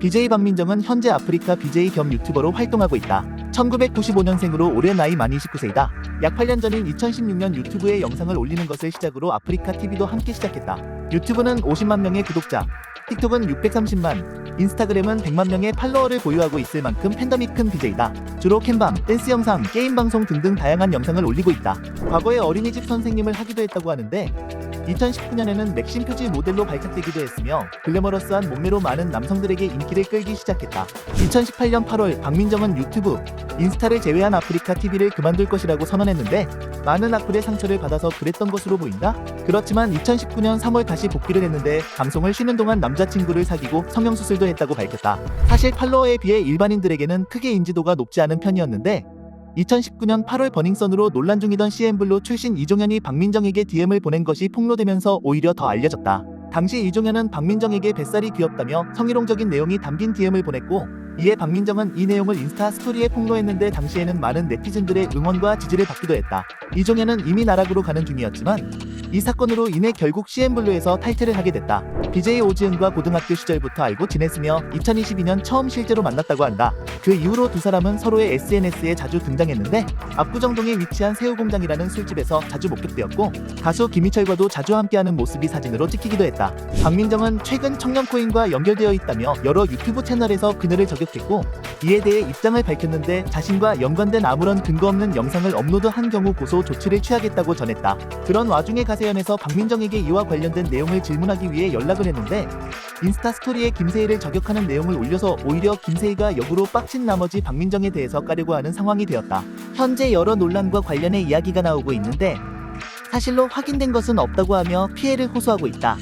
BJ 박민정은 현재 아프리카 BJ 겸 유튜버로 활동하고 있다. 1995년생으로 올해 나이 만 29세이다. 약 8년 전인 2016년 유튜브에 영상을 올리는 것을 시작으로 아프리카 TV도 함께 시작했다. 유튜브는 50만 명의 구독자, 틱톡은 630만, 인스타그램은 100만 명의 팔로워를 보유하고 있을 만큼 팬덤이 큰 BJ다. 주로 캠방, 댄스 영상, 게임 방송 등등 다양한 영상을 올리고 있다. 과거에 어린이집 선생님을 하기도 했다고 하는데 2019년에는 맥심 표지 모델로 발탁되기도 했으며 글래머러스한 몸매로 많은 남성들에게 인기를 끌기 시작했다. 2018년 8월 박민정은 유튜브, 인스타를 제외한 아프리카 TV를 그만둘 것이라고 선언했는데 많은 악플의 상처를 받아서 그랬던 것으로 보인다. 그렇지만 2019년 3월 다시 복귀를 했는데 방송을 쉬는 동안 남자친구를 사귀고 성형수술도 했다고 밝혔다. 사실 팔로워에 비해 일반인들에게는 크게 인지도가 높지 않은 편이었는데 2019년 8월 버닝썬으로 논란 중이던 CN블루 출신 이종현이 박민정에게 DM을 보낸 것이 폭로되면서 오히려 더 알려졌다. 당시 이종현은 박민정에게 뱃살이 귀엽다며 성희롱적인 내용이 담긴 DM을 보냈고 이에 박민정은 이 내용을 인스타 스토리에 폭로했는데 당시에는 많은 네티즌들의 응원과 지지를 받기도 했다. 이종현은 이미 나락으로 가는 중이었지만 이 사건으로 인해 결국 CN블루에서 탈퇴를 하게 됐다. BJ 오지은과 고등학교 시절부터 알고 지냈으며 2022년 처음 실제로 만났다고 한다. 그 이후로 두 사람은 서로의 SNS에 자주 등장했는데 압구정동에 위치한 새우공장이라는 술집에서 자주 목격되었고 가수 김희철과도 자주 함께하는 모습이 사진으로 찍히기도 했다. 박민정은 최근 청년코인과 연결되어 있다며 여러 유튜브 채널에서 그녀를 저격했고 이에 대해 입장을 밝혔는데 자신과 연관된 아무런 근거 없는 영상을 업로드한 경우 고소 조치를 취하겠다고 전했다. 그런 와중에 가 세연에서 박민정에게 이와 관련된 내용을 질문하기 위해 연락을 했는데 인스타 스토리에 김세희를 저격하는 내용을 올려서 오히려 김세희가 역으로 빡친 나머지 박민정에 대해서 까려고 하는 상황이 되었다. 현재 여러 논란과 관련해 이야기가 나오고 있는데 사실로 확인된 것은 없다고 하며 피해를 호소하고 있다.